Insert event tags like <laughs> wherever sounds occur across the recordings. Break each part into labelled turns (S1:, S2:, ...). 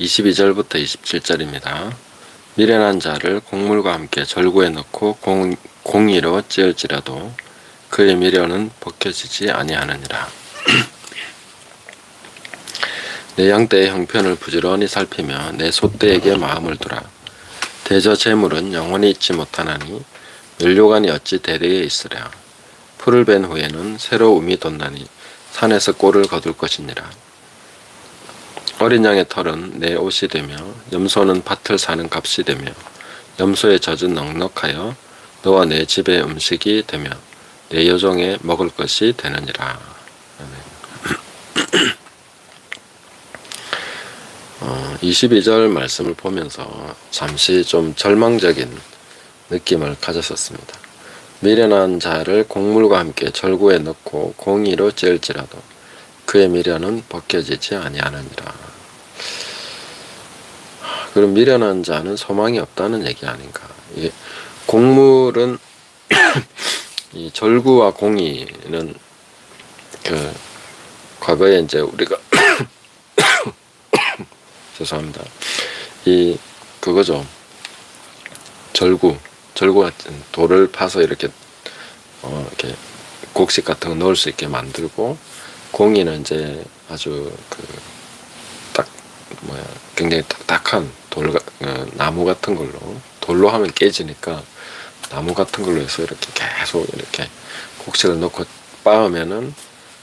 S1: 22절부터 27절입니다. 미련한 자를 곡물과 함께 절구에 넣고 공, 공의로 찌을지라도 그의 미련은 벗겨지지 아니하느니라. <clears throat> 내 양떼의 형편을 부지런히 살피며 내 소떼에게 마음을 두라. 대저 재물은 영원히 있지 못하나니 멸류관이 어찌 대대에 있으랴. 풀을 벤 후에는 새로 움이 돋나니 산에서 꼴을 거둘 것이니라. 어린 양의 털은 내 옷이 되며 염소는 밭을 사는 값이 되며 염소의 젖은 넉넉하여 너와 내 집의 음식이 되며 내 여종의 먹을 것이 되느니라. <clears throat> 어, 22절 말씀을 보면서 잠시 좀 절망적인 느낌을 가졌었습니다. 미련한 자를 곡물과 함께 절구에 넣고 공의로 찌을지라도 그의 미련은 벗겨지지 아니하느니라. 그럼 미련한 자는 소망이 없다는 얘기 아닌가? 이게 곡물은 <coughs> 이 절구와 공의는 그 과거에 이제 우리가 <coughs> 죄송합니다. 이 그거죠. 절구, 절구 같은 돌을 파서 이렇게 어 이렇게 곡식 같은 거 넣을 수 있게 만들고 공이는 이제 아주 그 딱 뭐야 굉장히 딱딱한 돌 어, 나무 같은 걸로 돌로 하면 깨지니까 나무 같은 걸로 해서 이렇게 계속 이렇게 곡식을 넣고 빻으면은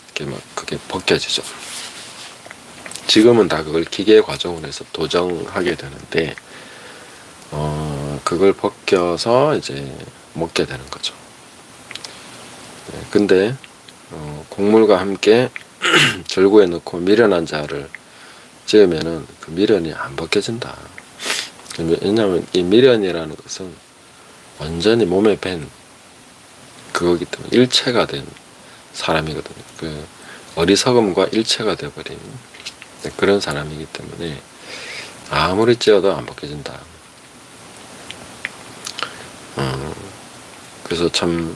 S1: 이렇게 막 그게 벗겨지죠. 지금은 다 그걸 기계 과정으로 해서 도정하게 되는데 어 그걸 벗겨서 이제 먹게 되는 거죠. 네, 근데 어, 곡물과 함께 <clears throat> 절구에 넣고 미련한 자를 지으면은 그 미련이 안 벗겨진다. 왜냐하면 이 미련이라는 것은 완전히 몸에 밴 그거기 때문에 일체가 된 사람이거든요. 그 어리석음과 일체가 되어버린 네, 그런 사람이기 때문에 아무리 찌어도 안 벗겨진다. 어, 그래서 참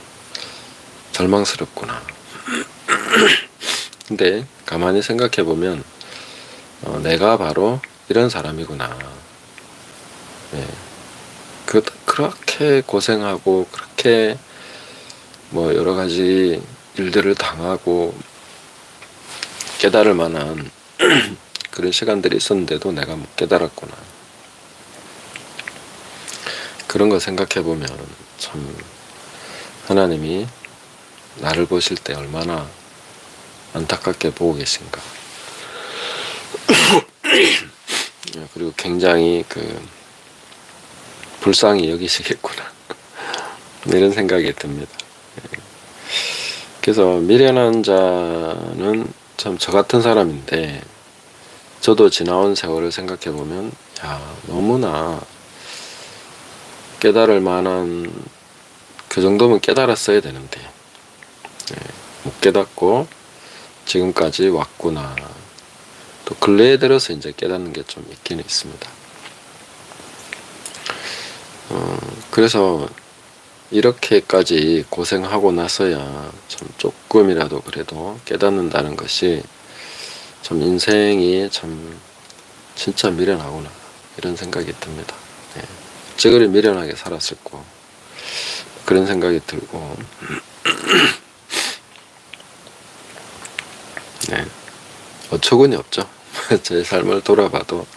S1: 절망스럽구나. <clears throat> 근데 가만히 생각해 보면 어, 내가 바로 이런 사람이구나. 네. 그 그렇게 고생하고 그렇게 뭐 여러 가지 일들을 당하고 깨달을 만한 <clears throat> 그런 시간들이 있었는데도 내가 못 깨달았구나. 그런 거 생각해 보면 참 하나님이 나를 보실 때 얼마나 안타깝게 보고 계신가. <clears throat> 그리고 굉장히 그 불쌍히 여기시겠구나. <laughs> 이런 생각이 듭니다. 그래서 미련한 자는 참 저 같은 사람인데 저도 지나온 세월을 생각해 보면 야 너무나 깨달을 만한 그 정도면 깨달았어야 되는데 예, 못 깨닫고 지금까지 왔구나 또 근래에 들어서 이제 깨닫는 게 좀 있긴 있습니다. 어, 그래서 이렇게까지 고생하고 나서야 참 조금이라도 그래도 깨닫는다는 것이 참 인생이 참 진짜 미련하구나 이런 생각이 듭니다. 예. 찌그리 미련하게 살았을 거 그런 생각이 들고 <clears throat> 네. 어처구니 없죠. <laughs> 제 삶을 돌아봐도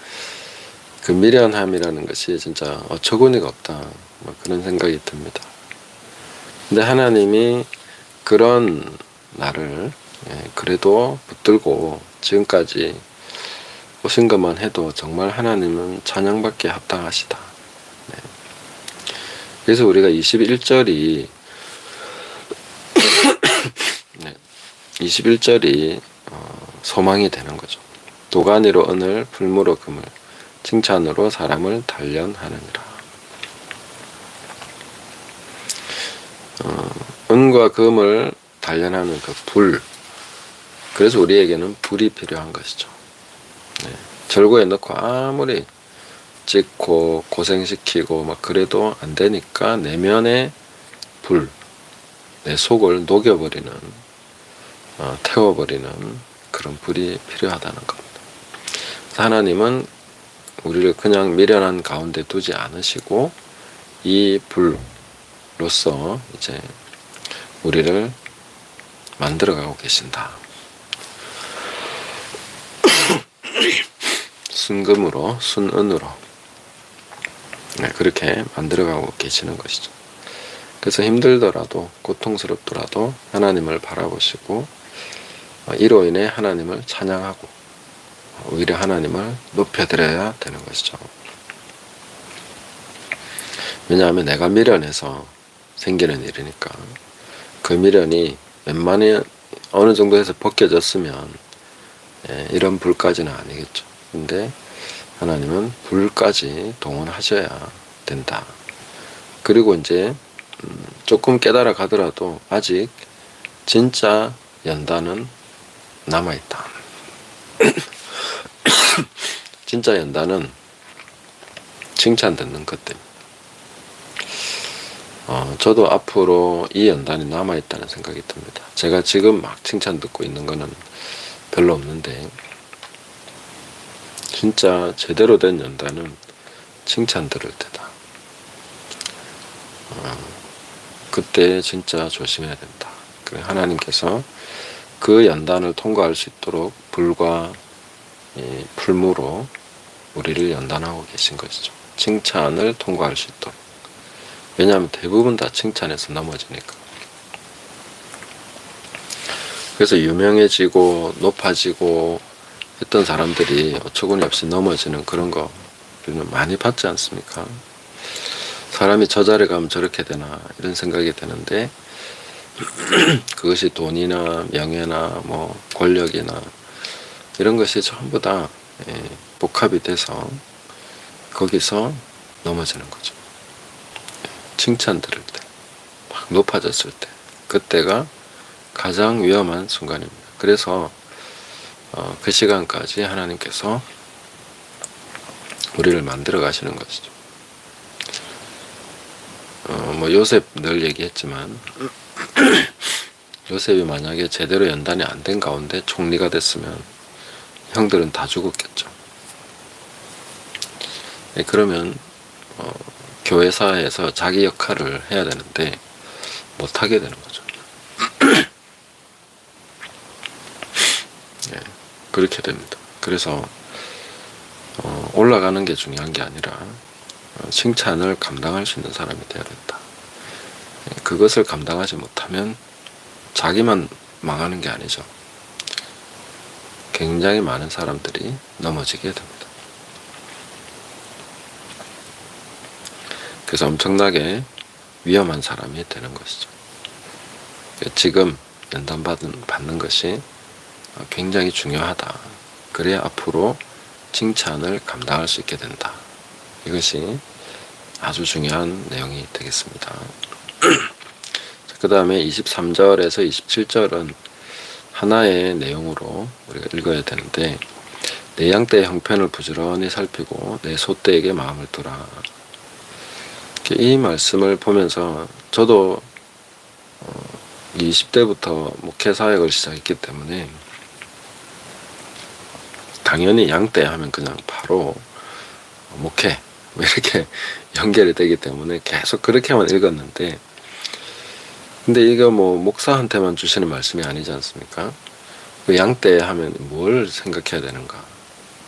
S1: 그 미련함이라는 것이 진짜 어처구니가 없다. 뭐 그런 생각이 듭니다. 근데 하나님이 그런 나를 예, 그래도 붙들고 지금까지 오신 것만 해도 정말 하나님은 찬양받기에 합당하시다. 네. 그래서 우리가 21절이 <coughs> 네, 21절이 어, 소망이 되는 거죠. 도가니로 은을, 풀무로 금을, 칭찬으로 사람을 단련하느니라. 어, 은과 금을 단련하는 그 불. 그래서 우리에게는 불이 필요한 것이죠. 네. 절구에 넣고 아무리 찍고 고생시키고 막 그래도 안 되니까 내면의 불, 내 속을 녹여버리는, 어, 태워버리는 그런 불이 필요하다는 겁니다. 하나님은 우리를 그냥 미련한 가운데 두지 않으시고 이 불로서 이제 우리를 만들어가고 계신다. <coughs> 순금으로 순은으로 네, 그렇게 만들어가고 계시는 것이죠. 그래서 힘들더라도 고통스럽더라도 하나님을 바라보시고 어, 이로 인해 하나님을 찬양하고 오히려 하나님을 높여드려야 되는 것이죠. 왜냐하면 내가 미련해서 생기는 일이니까 그 미련이 웬만히 어느 정도에서 벗겨졌으면 예, 이런 불까지는 아니겠죠. 근데 하나님은 불까지 동원하셔야 된다. 그리고 이제 음, 조금 깨달아 가더라도 아직 진짜 연단은 남아있다. <clears throat> <coughs> 진짜 연단은 칭찬 듣는 것 때문에. 어, 저도 앞으로 이 연단이 남아있다는 생각이 듭니다. 제가 지금 막 칭찬 듣고 있는 거는 별로 없는데, 진짜 제대로 된 연단은 칭찬 들을 때다. 어, 그때 진짜 조심해야 된다. 그래, 하나님께서 그 연단을 통과할 수 있도록 불과 이 풀무로 우리를 연단하고 계신 것이죠. 칭찬을 통과할 수 있도록. 왜냐하면 대부분 다 칭찬에서 넘어지니까. 그래서 유명해지고 높아지고 했던 사람들이 어처구니 없이 넘어지는 그런 거 우리는 많이 봤지 않습니까? 사람이 저 자리에 가면 저렇게 되나 이런 생각이 드는데 <clears throat> 그것이 돈이나 명예나 뭐 권력이나 이런 것이 전부 다 예, 복합이 돼서 거기서 넘어지는 거죠. 칭찬 들을 때, 막 높아졌을 때, 그때가 가장 위험한 순간입니다. 그래서 어, 그 시간까지 하나님께서 우리를 만들어 가시는 것이죠. 어, 뭐 요셉 늘 얘기했지만 <clears throat> 요셉이 만약에 제대로 연단이 안 된 가운데 총리가 됐으면 형들은 다 죽었겠죠. 네, 그러면 어, 교회사에서 자기 역할을 해야 되는데 못 하게 되는 거죠. 네, 그렇게 됩니다. 그래서 어, 올라가는 게 중요한 게 아니라 어, 칭찬을 감당할 수 있는 사람이 되어야 된다. 네, 그것을 감당하지 못하면 자기만 망하는 게 아니죠. 굉장히 많은 사람들이 넘어지게 됩니다. 그래서 엄청나게 위험한 사람이 되는 것이죠. 지금 연단받은 받는 것이 굉장히 중요하다. 그래야 앞으로 칭찬을 감당할 수 있게 된다. 이것이 아주 중요한 내용이 되겠습니다. 그 다음에 23절에서 27절은 하나의 내용으로 우리가 읽어야 되는데 내 양떼의 형편을 부지런히 살피고 내 소떼에게 마음을 두라. 이 말씀을 보면서 저도 20대부터 목회 사역을 시작했기 때문에 당연히 양떼 하면 그냥 바로 목회 뭐 이렇게 <laughs> 연결이 되기 때문에 계속 그렇게만 읽었는데 근데 이거 뭐 목사한테만 주시는 말씀이 아니지 않습니까? 그 양떼 하면 뭘 생각해야 되는가?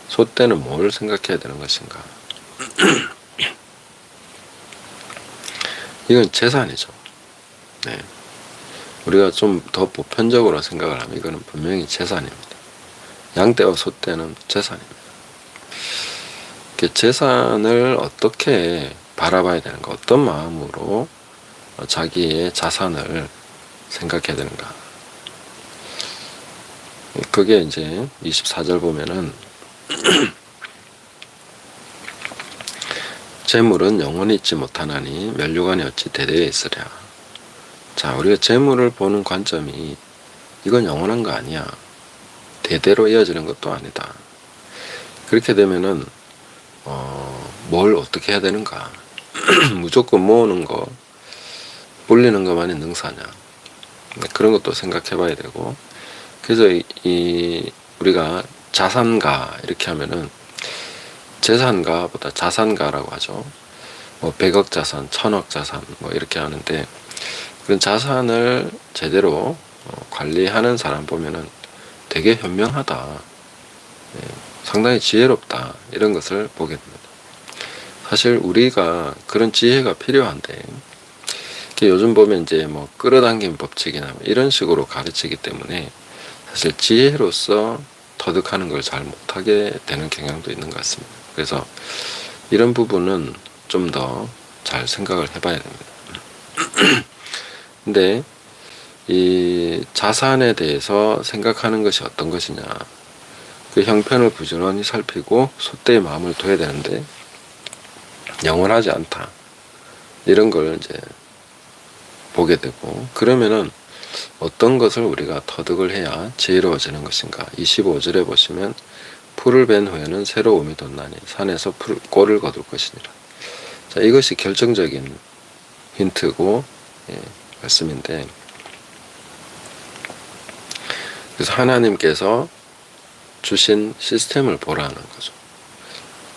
S1: 소떼는 뭘 생각해야 되는 것인가? <clears throat> 이건 재산이죠. 네. 우리가 좀 더 보편적으로 생각을 하면 이거는 분명히 재산입니다. 양떼와 소떼는 재산입니다. 그 재산을 어떻게 바라봐야 되는가, 어떤 마음으로 자기의 자산을 생각해야 되는가. 그게 이제 24절 보면은 <clears throat> 재물은 영원히 있지 못하나니 멸류관이 어찌 대대에 있으랴. 자, 우리가 재물을 보는 관점이 이건 영원한 거 아니야. 대대로 이어지는 것도 아니다. 그렇게 되면은 어, 뭘 어떻게 해야 되는가? <clears throat> 무조건 모으는 거, 불리는 것만이 능사냐? 네, 그런 것도 생각해봐야 되고. 그래서 이, 이 우리가 자산가 이렇게 하면은 재산가보다 자산가라고 하죠. 뭐 100억 자산, 1000억 자산 뭐 이렇게 하는데 그런 자산을 제대로 어, 관리하는 사람 보면은 되게 현명하다. 예, 상당히 지혜롭다. 이런 것을 보게 됩니다. 사실 우리가 그런 지혜가 필요한데 이게 요즘 보면 이제 뭐 끌어당긴 법칙이나 뭐 이런 식으로 가르치기 때문에 사실 지혜로서 터득하는 걸 잘 못하게 되는 경향도 있는 것 같습니다. 그래서 이런 부분은 좀 더 잘 생각을 해봐야 됩니다. <clears throat> 근데 이 자산에 대해서 생각하는 것이 어떤 것이냐. 그 형편을 부지런히 살피고 소때의 마음을 둬야 되는데 영원하지 않다. 이런 걸 이제 보게 되고 그러면은 어떤 것을 우리가 터득을 해야 지혜로워지는 것인가. 25절에 보시면 풀을 벤 후에는 새로움이 돋나니 산에서 풀, 꼴을 거둘 것이니라. 자, 이것이 결정적인 힌트고 예, 말씀인데 그래서 하나님께서 주신 시스템을 보라는 거죠.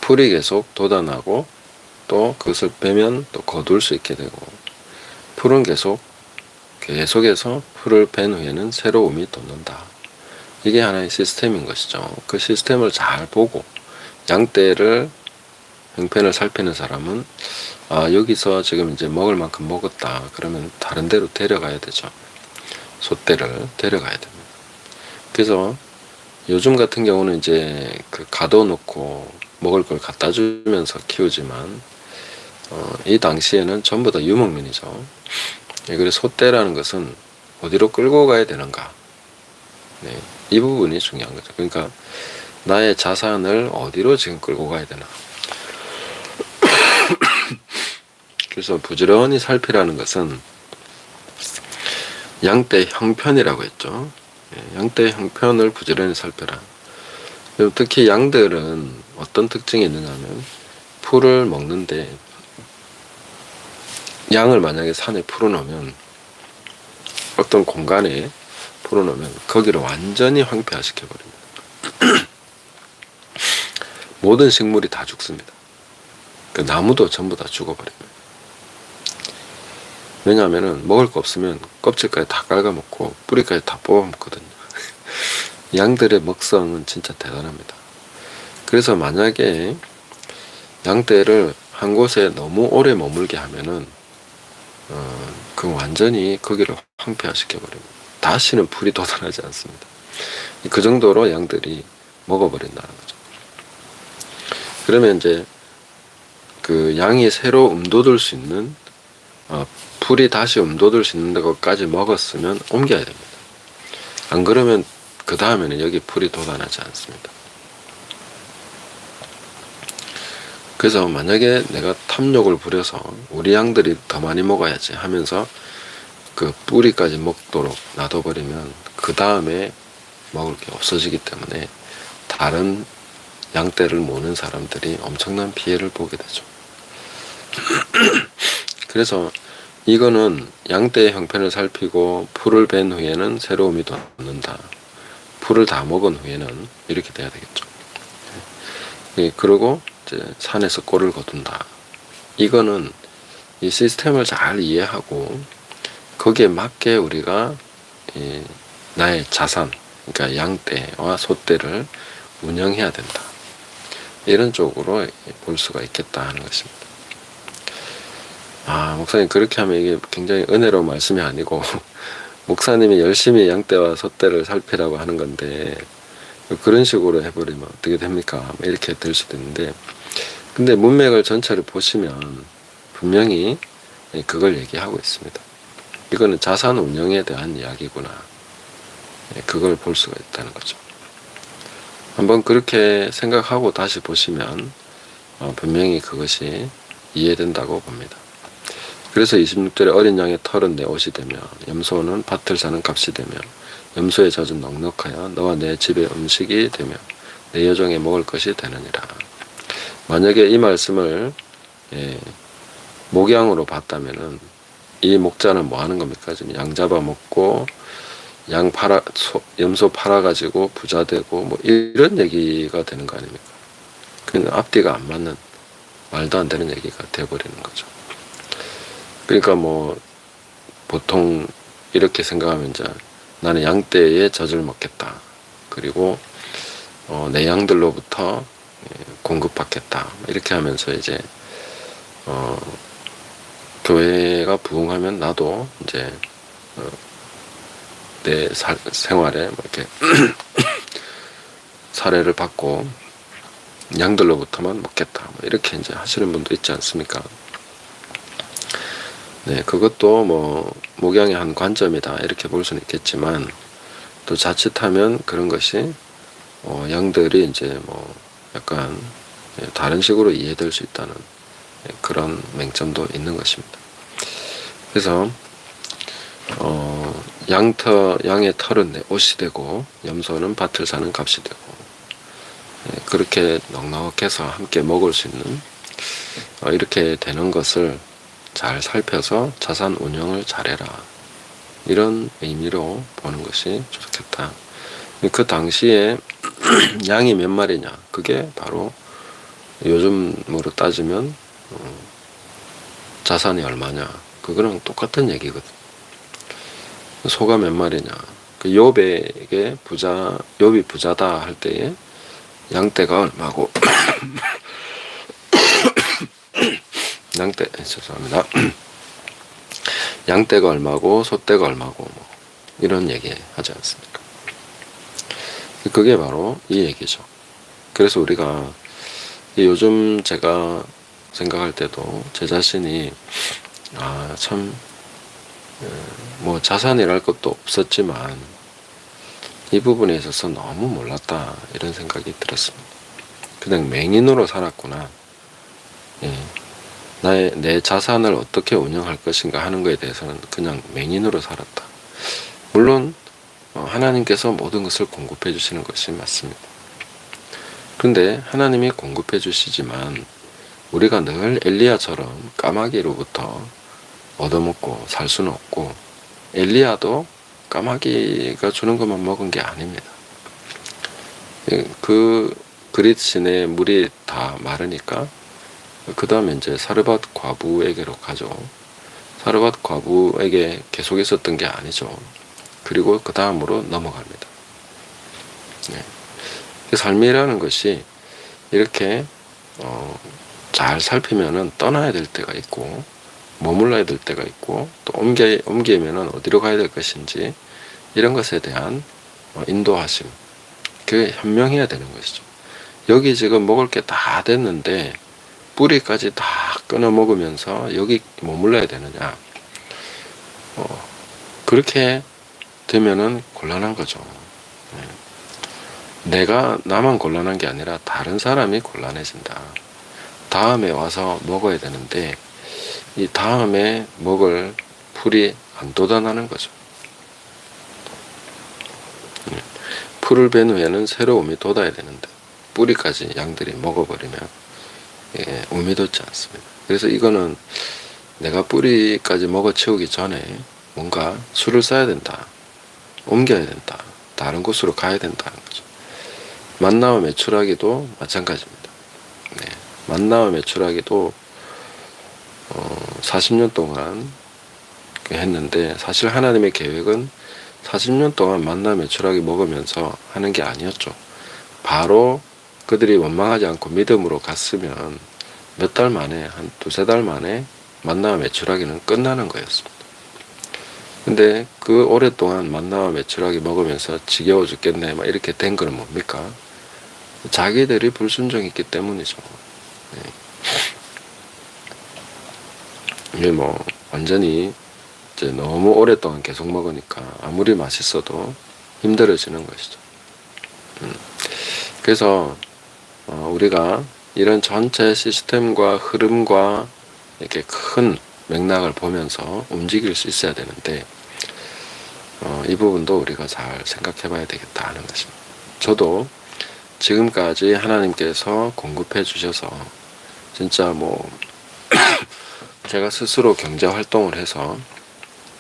S1: 풀이 계속 돋아나고 또 그것을 빼면 또 거둘 수 있게 되고 풀은 계속 계속해서 풀을 뺀 후에는 새로움이 돋는다. 이게 하나의 시스템인 것이죠. 그 시스템을 잘 보고 양떼를 형편을 살피는 사람은 아 여기서 지금 이제 먹을 만큼 먹었다. 그러면 다른 데로 데려가야 되죠. 소떼를 데려가야 됩니다. 그래서 요즘 같은 경우는 이제 그 가둬놓고 먹을 걸 갖다 주면서 키우지만 어, 이 당시에는 전부 다 유목민이죠. 예, 그래서 소떼라는 것은 어디로 끌고 가야 되는가. 네, 이 부분이 중요한 거죠. 그러니까 나의 자산을 어디로 지금 끌고 가야 되나. <coughs> 그래서 부지런히 살피라는 것은 양떼 형편이라고 했죠. 예, 양떼 형편을 부지런히 살펴라. 특히 양들은 어떤 특징이 있느냐면 풀을 먹는데 양을 만약에 산에 풀어놓으면 어떤 공간에 풀어놓으면 거기를 완전히 황폐화시켜 버립니다. <clears throat> 모든 식물이 다 죽습니다. 그 나무도 전부 다 죽어버립니다. 왜냐하면 먹을 거 없으면 껍질까지 다 깔아먹고 뿌리까지 다 뽑아먹거든요. <laughs> 양들의 먹성은 진짜 대단합니다. 그래서 만약에 양떼를 한 곳에 너무 오래 머물게 하면은 어, 그 완전히 거기를 황폐화시켜 버립니다. 다시는 풀이 돋아나지 않습니다. 그 정도로 양들이 먹어버린다는 거죠. 그러면 이제 그 양이 새로 음돋을 수 있는 어, 풀이 다시 음돋을 수 있는 것까지 먹었으면 옮겨야 됩니다. 안 그러면 그 다음에는 여기 풀이 돋아나지 않습니다. 그래서 만약에 내가 탐욕을 부려서 우리 양들이 더 많이 먹어야지 하면서 그 뿌리까지 먹도록 놔둬버리면 그 다음에 먹을 게 없어지기 때문에 다른 양떼를 모는 사람들이 엄청난 피해를 보게 되죠. <clears throat> 그래서 이거는 양떼의 형편을 살피고 풀을 벤 후에는 새로움이 돋는다. 풀을 다 먹은 후에는 이렇게 돼야 되겠죠. 예, 그리고 이제 산에서 꼴을 거둔다. 이거는 이 시스템을 잘 이해하고 거기에 맞게 우리가 이 나의 자산, 그러니까 양떼와 소떼를 운영해야 된다. 이런 쪽으로 볼 수가 있겠다 하는 것입니다. 아, 목사님 그렇게 하면 이게 굉장히 은혜로운 말씀이 아니고 <laughs> 목사님이 열심히 양떼와 소떼를 살피라고 하는 건데 그런 식으로 해버리면 어떻게 됩니까? 뭐 이렇게 될 수도 있는데 근데 문맥을 전체를 보시면 분명히 그걸 얘기하고 있습니다. 이거는 자산 운영에 대한 이야기구나. 그걸 볼 수가 있다는 거죠. 한번 그렇게 생각하고 다시 보시면 어, 분명히 그것이 이해된다고 봅니다. 그래서 26절에 어린 양의 털은 내 옷이 되며 염소는 밭을 사는 값이 되며 염소의 젖은 넉넉하여 너와 내 집의 음식이 되며 내 여종의 먹을 것이 되느니라. 만약에 이 말씀을 예, 목양으로 봤다면은 이 목자는 뭐 하는 겁니까? 지금 양 잡아 먹고 양 팔아 소, 염소 팔아 가지고 부자 되고 뭐 이런 얘기가 되는 거 아닙니까? 그냥 앞뒤가 안 맞는 말도 안 되는 얘기가 돼버리는 거죠. 그러니까 뭐 보통 이렇게 생각하면 이제 나는 양떼의 젖을 먹겠다. 그리고 어, 내 양들로부터 예, 공급받겠다. 이렇게 하면서 이제 어, 교회가 부흥하면 나도 이제 어, 내 살, 생활에 뭐 이렇게 <clears throat> 사례를 받고 양들로부터만 먹겠다. 뭐 이렇게 이제 하시는 분도 있지 않습니까? 네, 그것도 뭐 목양의 한 관점이다 이렇게 볼 수는 있겠지만 또 자칫하면 그런 것이 어, 양들이 이제 뭐 약간 예, 다른 식으로 이해될 수 있다는 예, 그런 맹점도 있는 것입니다. 그래서 어, 양터 양의 털은 내 옷이 되고 염소는 밭을 사는 값이 되고 예, 그렇게 넉넉해서 함께 먹을 수 있는 어, 이렇게 되는 것을 잘 살펴서 자산 운영을 잘해라 이런 의미로 보는 것이 좋겠다. 그 당시에 <clears throat> 양이 몇 마리냐 그게 바로 요즘으로 따지면 어, 자산이 얼마냐 그거랑 똑같은 얘기거든. 소가 몇 마리냐 그 욥에게 부자 욥이 부자다 할 때에 양떼가 얼마고 <clears throat> 양떼 죄송합니다. <clears throat> 양떼가 얼마고 소떼가 얼마고 뭐 이런 얘기 하지 않습니까? 그게 바로 이 얘기죠. 그래서 우리가 요즘 제가 생각할 때도 제 자신이 아 참 뭐 자산이랄 것도 없었지만 이 부분에 있어서 너무 몰랐다 이런 생각이 들었습니다. 그냥 맹인으로 살았구나. 예. 나의 내 자산을 어떻게 운영할 것인가 하는 것에 대해서는 그냥 맹인으로 살았다. 물론 어, 하나님께서 모든 것을 공급해 주시는 것이 맞습니다. 그런데 하나님이 공급해 주시지만 우리가 늘 엘리야처럼 까마귀로부터 얻어먹고 살 수는 없고 엘리야도 까마귀가 주는 것만 먹은 게 아닙니다. 예, 그 그릿신의 물이 다 마르니까 그 다음에 이제 사르밧 과부에게로 가죠. 사르밧 과부에게 계속 있었던 게 아니죠. 그리고 그 다음으로 넘어갑니다. 네. 그 삶이라는 것이 이렇게 어, 잘 살피면은 떠나야 될 때가 있고 머물러야 될 때가 있고 또 옮겨 옮기면은 어디로 가야 될 것인지 이런 것에 대한 어, 인도하심 그게 현명해야 되는 것이죠. 여기 지금 먹을 게 다 됐는데 뿌리까지 다 끊어 먹으면서 여기 머물러야 되느냐? 어, 그렇게 되면은 곤란한 거죠. 네. 내가 나만 곤란한 게 아니라 다른 사람이 곤란해진다. 다음에 와서 먹어야 되는데 이 다음에 먹을 풀이 안 돋아나는 거죠. 네. 풀을 벤 후에는 새로움이 돋아야 되는데 뿌리까지 양들이 먹어버리면 예, 의미 돋지 않습니다. 그래서 이거는 내가 뿌리까지 먹어 채우기 전에 뭔가 술을 써야 된다. 옮겨야 된다. 다른 곳으로 가야 된다는 거죠. 만나와 매출하기도 마찬가지입니다. 네. 만나와 매출하기도 어, 40년 동안 했는데 사실 하나님의 계획은 40년 동안 만나 매출하기 먹으면서 하는 게 아니었죠. 바로 그들이 원망하지 않고 믿음으로 갔으면 몇 달 만에 한 두세 달 만에 만나와 매출하기는 끝나는 거였습니다. 근데 그 오랫동안 만나와 매출하기 먹으면서 지겨워 죽겠네 막 이렇게 된 거는 뭡니까? 자기들이 불순종했기 때문이죠. 네. 이게 뭐 완전히 이제 너무 오랫동안 계속 먹으니까 아무리 맛있어도 힘들어지는 것이죠. 음. 그래서 어, 우리가 이런 전체 시스템과 흐름과 이렇게 큰 맥락을 보면서 움직일 수 있어야 되는데 어, 이 부분도 우리가 잘 생각해 봐야 되겠다 하는 것입니다. 저도 지금까지 하나님께서 공급해 주셔서 진짜 뭐 <coughs> 제가 스스로 경제 활동을 해서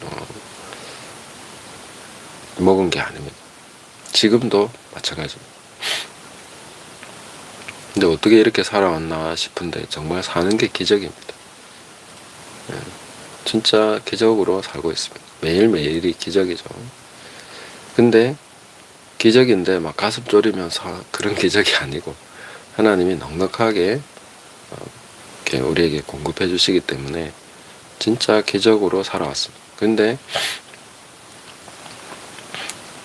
S1: 어, 먹은 게 아닙니다. 지금도 마찬가지입니다. 근데 어떻게 이렇게 살아왔나 싶은데 정말 사는 게 기적입니다. 예, 진짜 기적으로 살고 있습니다. 매일매일이 기적이죠. 근데 기적인데 막 가슴 졸이면서 <laughs> 그런 기적이 아니고 하나님이 넉넉하게 어, 우리에게 공급해 주시기 때문에 진짜 기적으로 살아왔습니다. 근데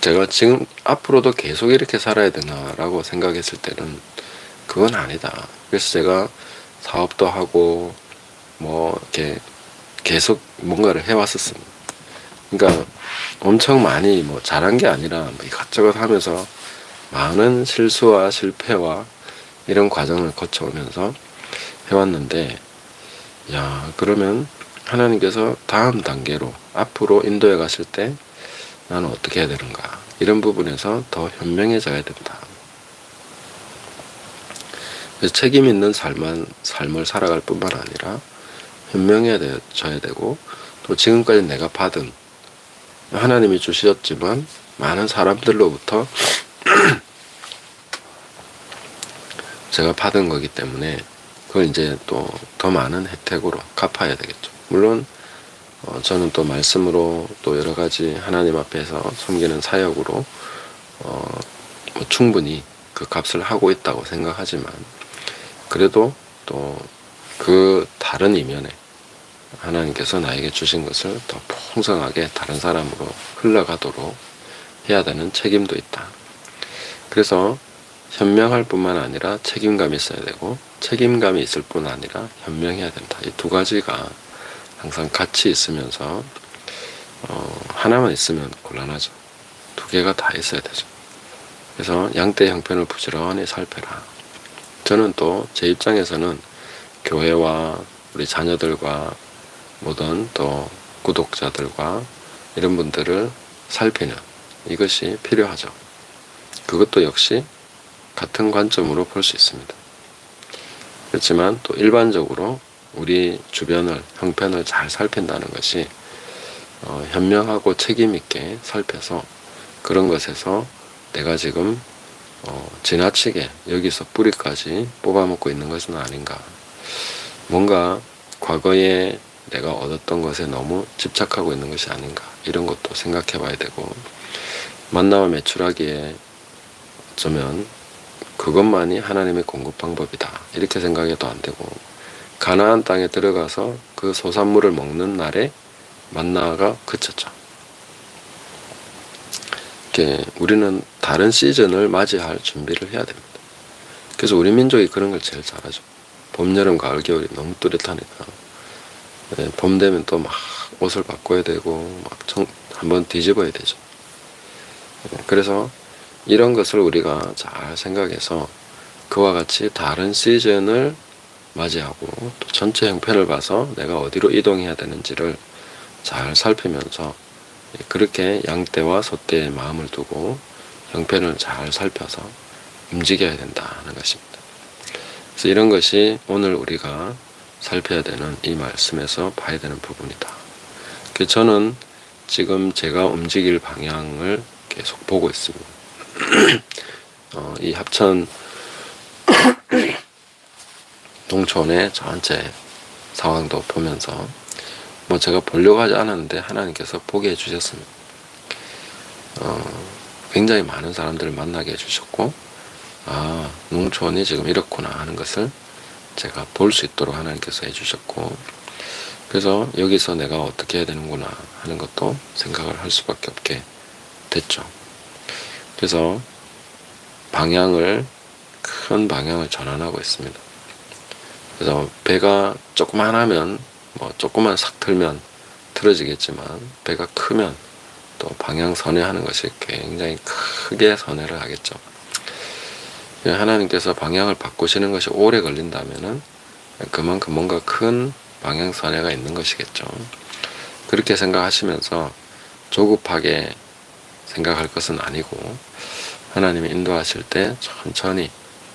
S1: 제가 지금 앞으로도 계속 이렇게 살아야 되나라고 생각했을 때는 그건 아니다. 그래서 제가 사업도 하고 뭐 이렇게 계속 뭔가를 해왔었습니다. 그러니까 엄청 많이 뭐 잘한 게 아니라 뭐 이것저것 하면서 많은 실수와 실패와 이런 과정을 거쳐오면서 해왔는데 야 그러면 하나님께서 다음 단계로 앞으로 인도에 가실 때 나는 어떻게 해야 되는가 이런 부분에서 더 현명해져야 된다. 책임 있는 삶만 삶을 살아갈 뿐만 아니라 현명해져야 되고 또 지금까지 내가 받은 하나님이 주셨지만 많은 사람들로부터 <clears throat> 제가 받은 거기 때문에 그걸 이제 또 더 많은 혜택으로 갚아야 되겠죠. 물론 어, 저는 또 말씀으로 또 여러 가지 하나님 앞에서 섬기는 사역으로 어, 뭐 충분히 그 값을 하고 있다고 생각하지만 그래도 또 그 다른 이면에 하나님께서 나에게 주신 것을 더 풍성하게 다른 사람으로 흘러가도록 해야 되는 책임도 있다. 그래서 현명할 뿐만 아니라 책임감이 있어야 되고 책임감이 있을 뿐 아니라 현명해야 된다. 이 두 가지가 항상 같이 있으면서 어, 하나만 있으면 곤란하죠. 두 개가 다 있어야 되죠. 그래서 양떼 형편을 부지런히 살펴라. 저는 또 제 입장에서는 교회와 우리 자녀들과 모든 또 구독자들과 이런 분들을 살피는 이것이 필요하죠. 그것도 역시 같은 관점으로 볼 수 있습니다. 그렇지만 또 일반적으로 우리 주변을 형편을 잘 살핀다는 것이 어, 현명하고 책임 있게 살펴서 그런 것에서 내가 지금 어, 지나치게 여기서 뿌리까지 뽑아먹고 있는 것은 아닌가. 뭔가 과거에 내가 얻었던 것에 너무 집착하고 있는 것이 아닌가. 이런 것도 생각해 봐야 되고, 만남을 매출하기에 어쩌면 그것만이 하나님의 공급 방법이다. 이렇게 생각해도 안 되고, 가나안 땅에 들어가서 그 소산물을 먹는 날에 만나가 그쳤죠. 이렇게 우리는 다른 시즌을 맞이할 준비를 해야 됩니다. 그래서 우리 민족이 그런 걸 제일 잘하죠. 봄, 여름, 가을, 겨울이 너무 뚜렷하니까. 네, 봄 되면 또 막 옷을 바꿔야 되고, 막 청, 한번 뒤집어야 되죠. 네, 그래서 이런 것을 우리가 잘 생각해서 그와 같이 다른 시즌을 맞이하고 또 전체 형편을 봐서 내가 어디로 이동해야 되는지를 잘 살피면서 그렇게 양떼와 소떼의 마음을 두고 형편을 잘 살펴서 움직여야 된다는 것입니다. 그래서 이런 것이 오늘 우리가 살펴야 되는 이 말씀에서 봐야 되는 부분이다. 그 저는 지금 제가 움직일 방향을 계속 보고 있습니다. <clears throat> 어, 이 합천 <clears throat> 농촌의 전체 상황도 보면서 뭐 제가 보려고 하지 않았는데 하나님께서 보게 해주셨습니다. 어, 굉장히 많은 사람들을 만나게 해주셨고, 아, 농촌이 지금 이렇구나 하는 것을 제가 볼 수 있도록 하나님께서 해주셨고, 그래서 여기서 내가 어떻게 해야 되는구나 하는 것도 생각을 할 수밖에 없게 됐죠. 그래서 방향을, 큰 방향을 전환하고 있습니다. 그래서 배가 조그만하면 뭐 조금만 싹 틀면 틀어지겠지만 배가 크면 또 방향 선회하는 것이 굉장히 크게 선회를 하겠죠. 하나님께서 방향을 바꾸시는 것이 오래 걸린다면은 그만큼 뭔가 큰 방향 선회가 있는 것이겠죠. 그렇게 생각하시면서 조급하게 생각할 것은 아니고 하나님이 인도하실 때 천천히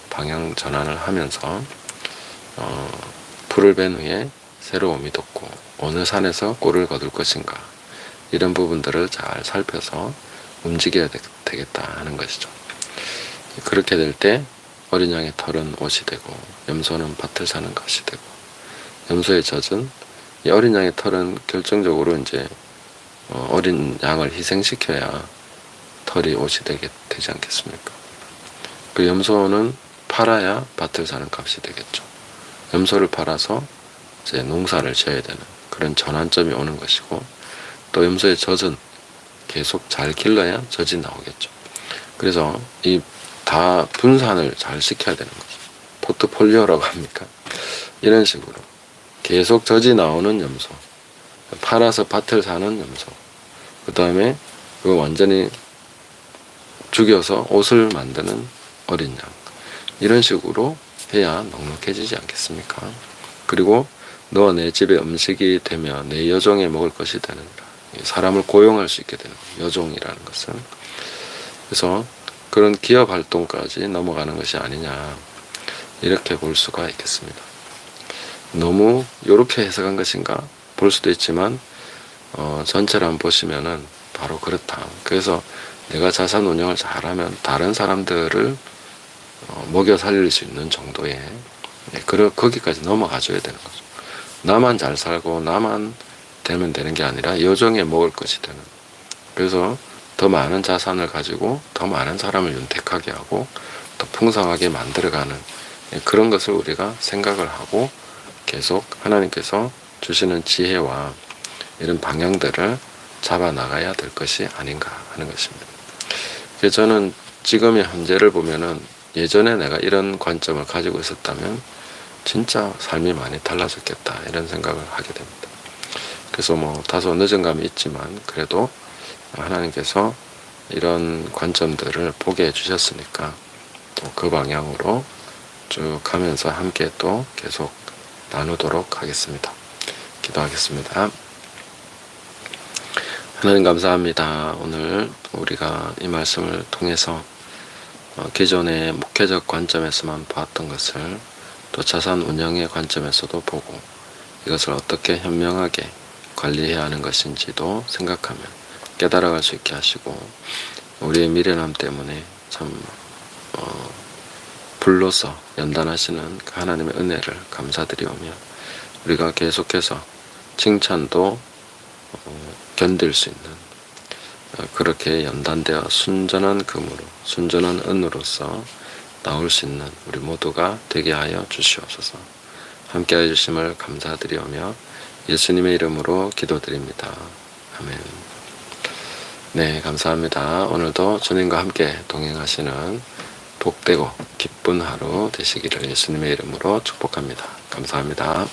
S1: 방향 전환을 하면서 어, 풀을 벤 후에 새로움이 돋고 어느 산에서 꼴을 거둘 것인가 이런 부분들을 잘 살펴서 움직여야 되, 겠다 하는 것이죠. 그렇게 될 때 어린 양의 털은 옷이 되고 염소는 밭을 사는 것이 되고 염소의 젖은 이 어린 양의 털은 결정적으로 이제 어, 어린 양을 희생시켜야 털이 옷이 되게 되지 않겠습니까? 그 염소는 팔아야 밭을 사는 값이 되겠죠. 염소를 팔아서 이제 농사를 지어야 되는 그런 전환점이 오는 것이고 또 염소의 젖은 계속 잘 길러야 젖이 나오겠죠. 그래서 이 다 분산을 잘 시켜야 되는 거죠. 포트폴리오라고 합니까? 이런 식으로 계속 젖이 나오는 염소, 팔아서 밭을 사는 염소, 그 다음에 그 완전히 죽여서 옷을 만드는 어린 양 이런 식으로 해야 넉넉해지지 않겠습니까? 그리고 너와 내 집에 음식이 되면 내 여종에 먹을 것이 되는가 사람을 고용할 수 있게 되는. 여종이라는 것은 그래서 그런 기업 활동까지 넘어가는 것이 아니냐 이렇게 볼 수가 있겠습니다. 너무 이렇게 해석한 것인가 볼 수도 있지만 어, 전체를 한번 보시면은 바로 그렇다. 그래서 내가 자산 운영을 잘하면 다른 사람들을 어, 먹여 살릴 수 있는 정도의 네, 그러, 거기까지 넘어가줘야 되는 거죠. 나만 잘 살고 나만 되면 되는 게 아니라 여정에 먹을 것이 되는. 그래서 더 많은 자산을 가지고 더 많은 사람을 윤택하게 하고 더 풍성하게 만들어가는 예, 그런 것을 우리가 생각을 하고 계속 하나님께서 주시는 지혜와 이런 방향들을 잡아 나가야 될 것이 아닌가 하는 것입니다. 그래서 저는 지금의 현재를 보면은 예전에 내가 이런 관점을 가지고 있었다면 진짜 삶이 많이 달라졌겠다 이런 생각을 하게 됩니다. 그래서 뭐 다소 늦은 감이 있지만 그래도 하나님께서 이런 관점들을 보게 해주셨으니까 또 그 방향으로 쭉 가면서 함께 또 계속 나누도록 하겠습니다. 기도하겠습니다. 하나님 감사합니다. 오늘 우리가 이 말씀을 통해서 어, 기존의 목회적 관점에서만 봤던 것을 또 자산 운영의 관점에서도 보고 이것을 어떻게 현명하게 관리해야 하는 것인지도 생각하며 깨달아갈 수 있게 하시고 우리의 미련함 때문에 참 어, 불로서 연단하시는 그 하나님의 은혜를 감사드리오며 우리가 계속해서 칭찬도 어, 견딜 수 있는 어, 그렇게 연단되어 순전한 금으로 순전한 은으로서 나올 수 있는 우리 모두가 되게 하여 주시옵소서. 함께 해 주심을 감사드리오며 예수님의 이름으로 기도드립니다. 아멘. 네, 감사합니다. 오늘도 주님과 함께 동행하시는 복되고 기쁜 하루 되시기를 예수님의 이름으로 축복합니다. 감사합니다.